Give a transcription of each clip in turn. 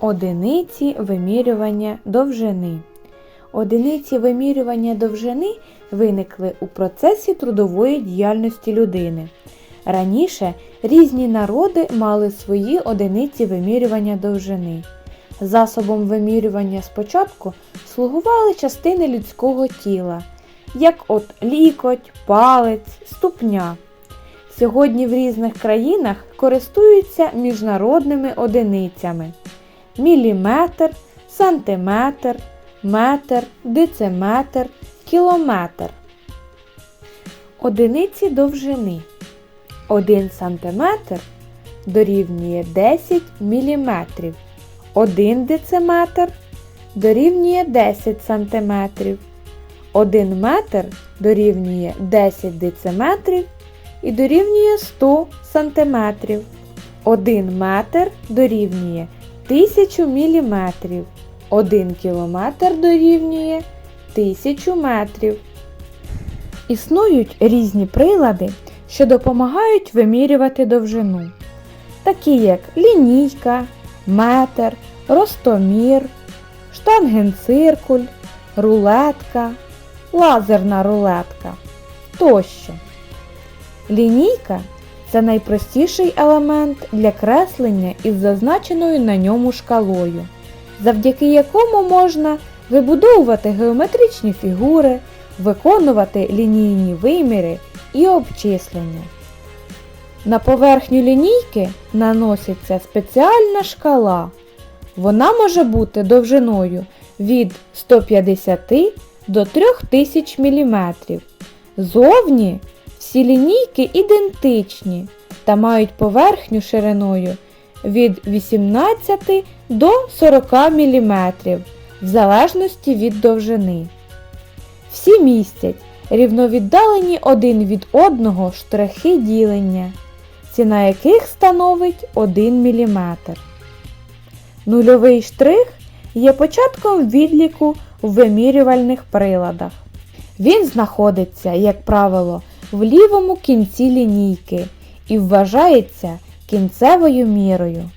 Одиниці вимірювання довжини. Одиниці вимірювання довжини виникли у процесі трудової діяльності людини. Раніше різні народи мали свої одиниці вимірювання довжини. Засобом вимірювання спочатку слугували частини людського тіла, як от лікоть, палець, ступня. Сьогодні в різних країнах користуються міжнародними одиницями міліметр, сантиметр, метр, дециметр, кілометр. Одиниці довжини. 1 сантиметр дорівнює 10 міліметрів. 1 дециметр дорівнює 10 сантиметрів. 1 метр дорівнює 10 дециметрів і дорівнює 100 сантиметрів. 1 метр дорівнює 1000 міліметрів. 1 кілометр дорівнює 1000 метрів. Існують різні прилади, що допомагають вимірювати довжину, такі як лінійка, метр, ростомір, штангенциркуль, рулетка, лазерна рулетка тощо. Лінійка це найпростіший елемент для креслення із зазначеною на ньому шкалою, завдяки якому можна вибудовувати геометричні фігури, виконувати лінійні виміри і обчислення. На поверхню лінійки наноситься спеціальна шкала. Вона може бути довжиною від 150 до 3000 мм. Зовні всі лінійки ідентичні та мають поверхню шириною від 18 до 40 мм в залежності від довжини. Всі містять рівновіддалені один від одного штрихи ділення, ціна яких становить 1 мм. Нульовий штрих є початком відліку в вимірювальних приладах. Він знаходиться, як правило, в лівому кінці лінійки і вважається кінцевою мірою.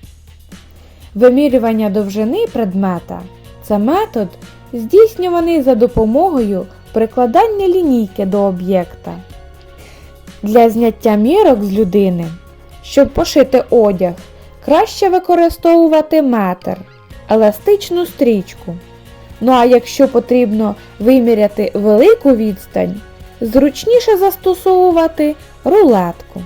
Вимірювання довжини предмета це метод, здійснюваний за допомогою прикладання лінійки до об'єкта. Для зняття мірок з людини, щоб пошити одяг, краще використовувати метр, еластичну стрічку. Ну а якщо потрібно виміряти велику відстань, зручніше застосовувати рулетку.